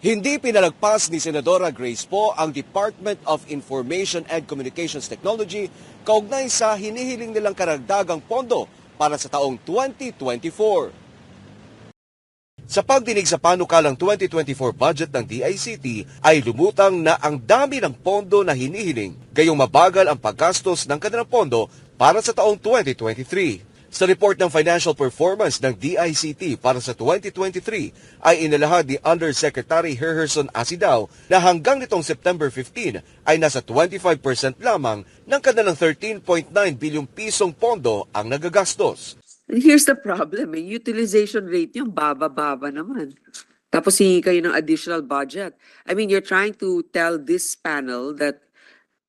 Hindi pinalagpas ni Senadora Grace Po ang Department of Information and Communications Technology kaugnay sa hinihiling nilang karagdagang pondo para sa taong 2024. Sa pagdinig sa panukalang 2024 budget ng DICT ay lumutang na ang dami ng pondo na hinihiling, gayong mabagal ang paggastos ng kanilang pondo para sa taong 2023. Sa report ng financial performance ng DICT para sa 2023 ay inalahad ni Undersecretary Herherson Asidaw na hanggang nitong September 15 ay nasa 25% lamang ng kanilang 13.9 bilyong pisong pondo ang nagagastos. And here's the problem, eh, utilization rate yung baba-baba naman. Tapos hingi kayo ng additional budget. I mean, you're trying to tell this panel that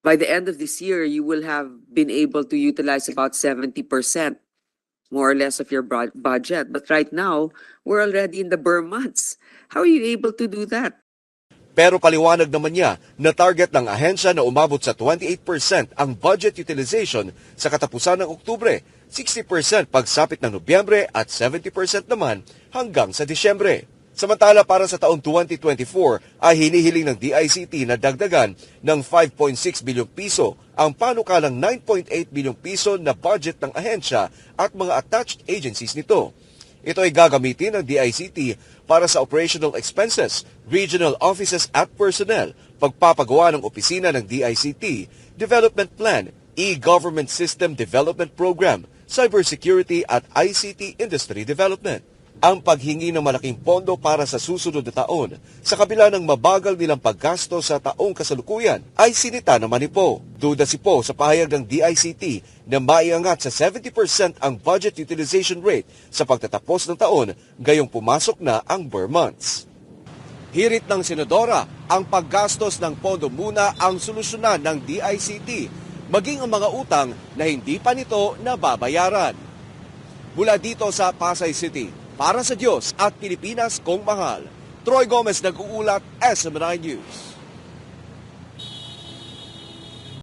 by the end of this year, you will have been able to utilize about 70% more or less of your budget. But right now, we're already in the burn months. How are you able to do that? Pero paliwanag naman niya na target ng ahensya na umabot sa 28% ang budget utilization sa katapusan ng Oktubre, 60% pagsapit ng Nobyembre at 70% naman hanggang sa Disyembre. Samantala para sa taong 2024 ay hinihiling ng DICT na dagdagan ng 5.6 bilyong piso ang panukalang 9.8 bilyong piso na budget ng ahensya at mga attached agencies nito. Ito ay gagamitin ng DICT para sa operational expenses, regional offices at personnel, pagpapagawa ng opisina ng DICT, development plan, e-government system development program, cybersecurity at ICT industry development. Ang paghingi ng malaking pondo para sa susunod na taon sa kabila ng mabagal nilang paggasto sa taong kasalukuyan ay sinita naman ni Po. Duda si Po sa pahayag ng DICT na maiangat sa 70% ang budget utilization rate sa pagtatapos ng taon gayong pumasok na ang Burr months. Hirit ng Senadora, ang paggastos ng pondo muna ang solusyonan ng DICT, maging ang mga utang na hindi pa nito nababayaran. Mula dito sa Pasay City, para sa Diyos at Pilipinas kong mahal, Troy Gomez nag-uulat, SMNI News.